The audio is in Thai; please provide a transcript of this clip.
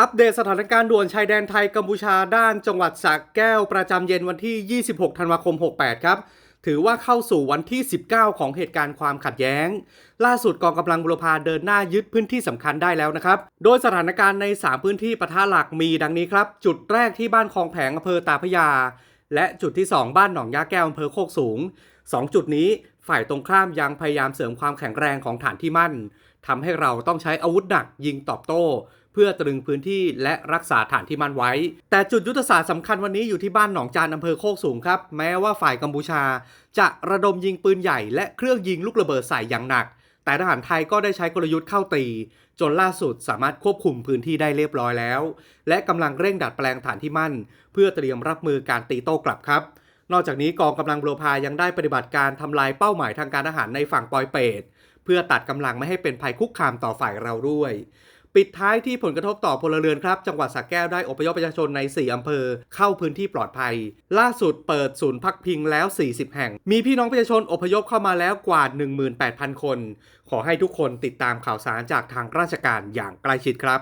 อัปเดตสถานการณ์ด่วนชายแดนไทยกัมพูชาด้านจังหวัดสระแก้วประจำเย็นวันที่ 26 ธันวาคม 68 ครับ ถือว่าเข้าสู่วันที่ 19 ของเหตุการณ์ความขัดแย้ง ล่าสุดกองกำลังบุรพาเดินหน้ายึดพื้นที่สำคัญได้แล้วนะครับ โดยสถานการณ์ใน 3 พื้นที่ปะทะหลักมีดังนี้ครับ จุดแรกที่บ้านคลองแผงอำเภอตาพยา และจุดที่ 2 บ้านหนองยาแก้วอำเภอโคกสูง 2 จุดนี้ฝ่ายตรงข้ามยังพยายามเสริมความแข็งแรงของฐานที่มั่นทำให้เราต้องใช้อาวุธหนักยิงตอบโต้ เพื่อตรึงพื้นที่และรักษาฐานที่มั่นไว้ แต่จุดยุทธศาสตร์สำคัญวันนี้อยู่ที่บ้านหนองจานอำเภอโคกสูงครับ แม้ว่าฝ่ายกัมพูชา จะระดมยิงปืนใหญ่และเครื่องยิงลูกระเบิดใส่อย่างหนัก แต่ทหารไทยก็ได้ใช้กลยุทธ์เข้าตี จนล่าสุดสามารถควบคุมพื้นที่ได้เรียบร้อยแล้ว และกำลังเร่งดัดแปลงฐานที่มั่น เพื่อเตรียมรับมือการตีโต้กลับครับ นอกจากนี้กองกำลังโบรพายังได้ปฏิบัติการทำลายเป้าหมายทางการทหารในฝั่งปอยเปตเพื่อตัดกำลังไม่ให้เป็นภัยคุกคามต่อฝ่ายเราด้วย ปิดท้ายที่ผลกระทบต่อพลเรือนครับ จังหวัดสระแก้วได้อพยพประชาชนใน 4 อำเภอ เข้าพื้นที่ปลอดภัย ล่าสุดเปิดศูนย์พักพิงแล้ว 40 แห่ง มีพี่น้องประชาชนอพยพเข้ามาแล้วกว่า 18,000 คน ขอให้ทุกคนติดตามข่าวสารจากทางราชการอย่างใกล้ชิดครับ